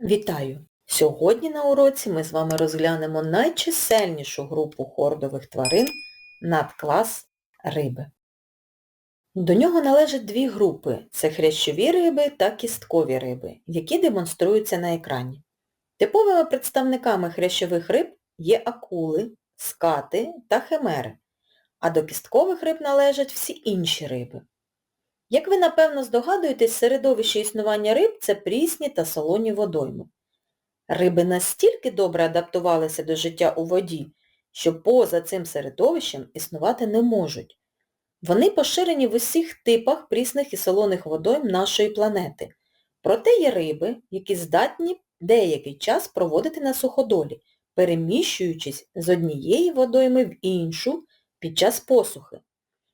Вітаю! Сьогодні на уроці ми з вами розглянемо найчисельнішу групу хордових тварин надклас риби. До нього належать дві групи – це хрящові риби та кісткові риби, які демонструються на екрані. Типовими представниками хрящових риб є акули, скати та химери, а до кісткових риб належать всі інші риби. Як ви, напевно, здогадуєтесь, середовище існування риб – це прісні та солоні водойми. Риби настільки добре адаптувалися до життя у воді, що поза цим середовищем існувати не можуть. Вони поширені в усіх типах прісних і солоних водойм нашої планети. Проте є риби, які здатні деякий час проводити на суходолі, переміщуючись з однієї водойми в іншу під час посухи.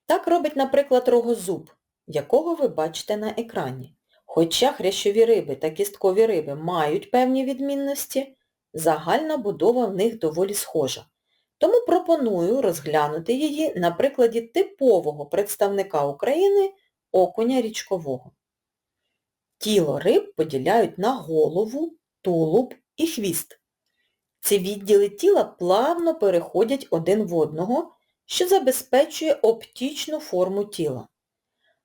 Так робить, наприклад, рогозуб, якого ви бачите на екрані. Хоча хрящові риби та кісткові риби мають певні відмінності, загальна будова в них доволі схожа. Тому пропоную розглянути її на прикладі типового представника України окуня річкового. Тіло риб поділяють на голову, тулуб і хвіст. Ці відділи тіла плавно переходять один в одного, що забезпечує оптічну форму тіла.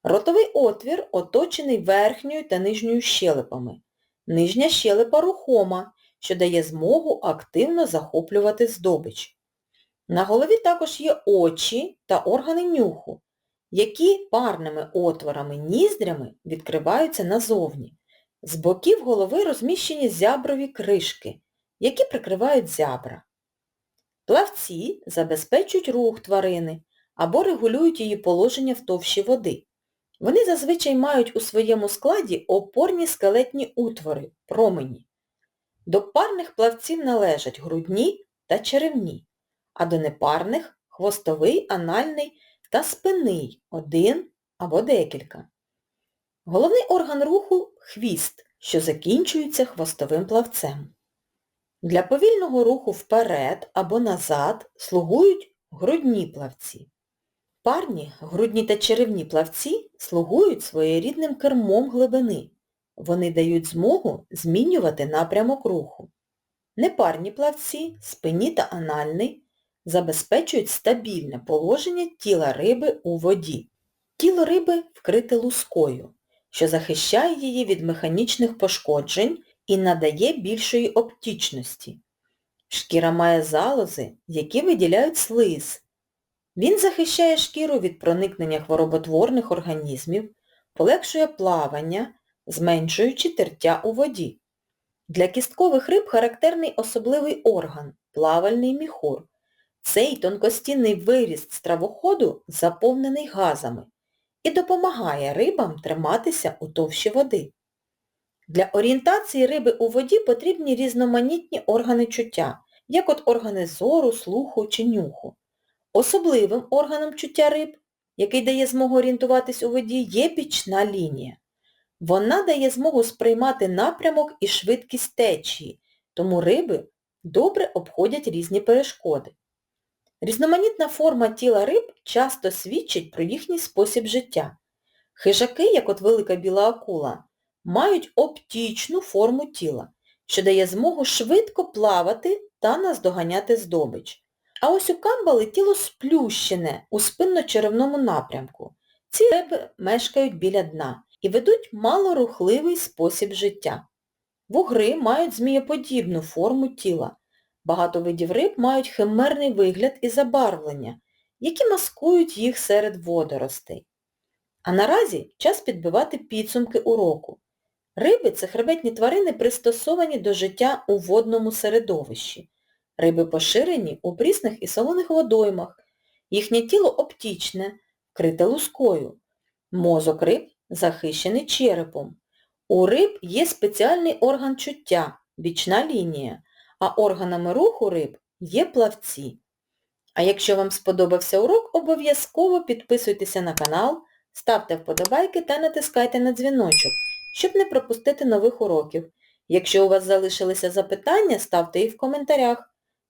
Ротовий отвір оточений верхньою та нижньою щелепами. Нижня щелепа рухома, що дає змогу активно захоплювати здобич. На голові також є очі та органи нюху, які парними отворами ніздрями відкриваються назовні. З боків голови розміщені зяброві кришки, які прикривають зябра. Плавці забезпечують рух тварини або регулюють її положення в товщі води. Вони зазвичай мають у своєму складі опорні скелетні утвори, промені. До парних плавців належать грудні та черевні, а до непарних хвостовий, анальний та спинний один або декілька. Головний орган руху хвіст, що закінчується хвостовим плавцем. Для повільного руху вперед або назад слугують грудні плавці. Парні, грудні та черевні плавці слугують своєрідним кермом глибини. Вони дають змогу змінювати напрямок руху. Непарні плавці, спинні та анальний, забезпечують стабільне положення тіла риби у воді. Тіло риби вкрите лускою, що захищає її від механічних пошкоджень і надає більшої оптічності. Шкіра має залози, які виділяють слиз. Він захищає шкіру від проникнення хвороботворних організмів, полегшує плавання, зменшуючи тертя у воді. Для кісткових риб характерний особливий орган – плавальний міхур. Цей тонкостінний виріст стравоходу заповнений газами і допомагає рибам триматися у товщі води. Для орієнтації риби у воді потрібні різноманітні органи чуття, як от органи зору, слуху чи нюху. Особливим органом чуття риб, який дає змогу орієнтуватись у воді, є бічна лінія. Вона дає змогу сприймати напрямок і швидкість течії, тому риби добре обходять різні перешкоди. Різноманітна форма тіла риб часто свідчить про їхній спосіб життя. Хижаки, як от велика біла акула, мають оптічну форму тіла, що дає змогу швидко плавати та наздоганяти здобич. А ось у камбали тіло сплющене у спинно-черевному напрямку. Ці риби мешкають біля дна і ведуть малорухливий спосіб життя. Вугри мають змієподібну форму тіла. Багато видів риб мають химерний вигляд і забарвлення, які маскують їх серед водоростей. А наразі час підбивати підсумки уроку. Риби це хребетні тварини, пристосовані до життя у водному середовищі. Риби поширені у прісних і солоних водоймах. Їхнє тіло оптічне, вкрите лускою. Мозок риб захищений черепом. У риб є спеціальний орган чуття, бічна лінія, а органами руху риб є плавці. А якщо вам сподобався урок, обов'язково підписуйтеся на канал, ставте вподобайки та натискайте на дзвіночок, щоб не пропустити нових уроків. Якщо у вас залишилися запитання, ставте їх в коментарях.